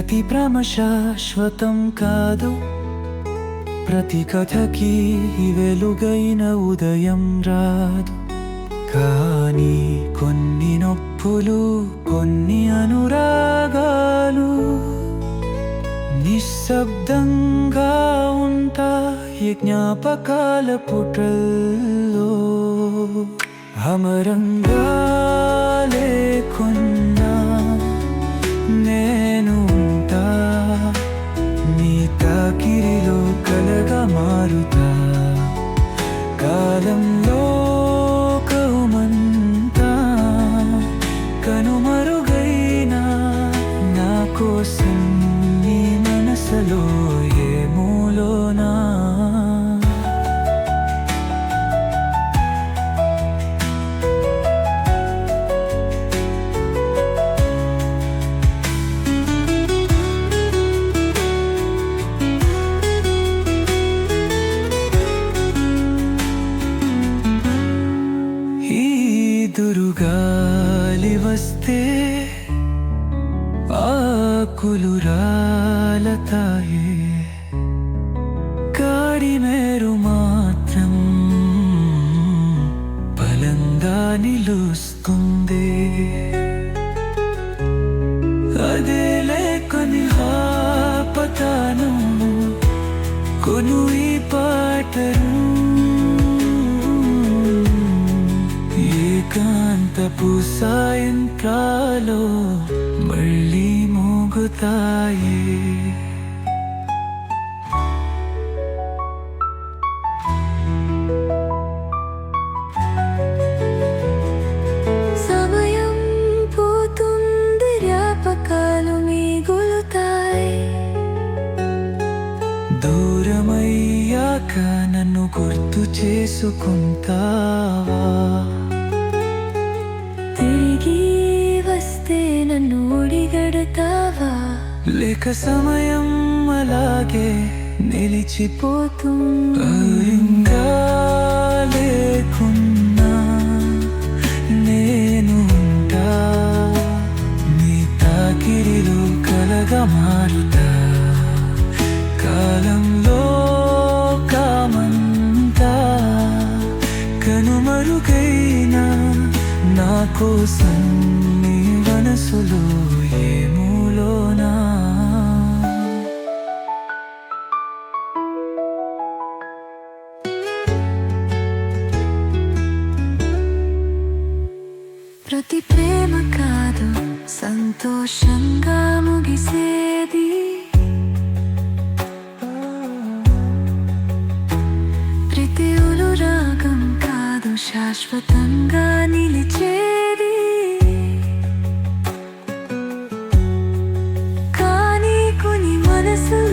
ప్రతి ప్రేమ శాశ్వతం కాదు. ప్రతి కథకి వెలుగైన ఉదయం రాదు. కానీ కొన్ని నొప్పులు కొన్ని అనురాగాలు నిశ్శబ్దంగా ఉంటాయి జ్ఞాపకాల పుటల్లో. అమరంగా కాలంలో వస్తే ఆకులు రాలతాయే. కాడి మేరు సాయంత్రాలు మళ్ళీ మోగుతాయి. సమయం పోతుంది జ్ఞాపకాలు మిగులుతాయి. దూరమయ్యాక నన్ను గుర్తు చేసుకుంటావా? ఒడిగడతావా లేక సమయం అలాగే నిలిచిపోతుందా? ఇంకా లేకున్నా నేను నీ తాకిరిలో కలగా మారుతా? కాలంలో కామంతా కనుమరుగైనా నా కోసం నీ మనసులో ప్రతి ప్రేమ కాదు సంతోషంగా ముగిసేది. ప్రతి రాగం కాదు శాశ్వతంగా నిలిచేది. కానీ కొని మనసు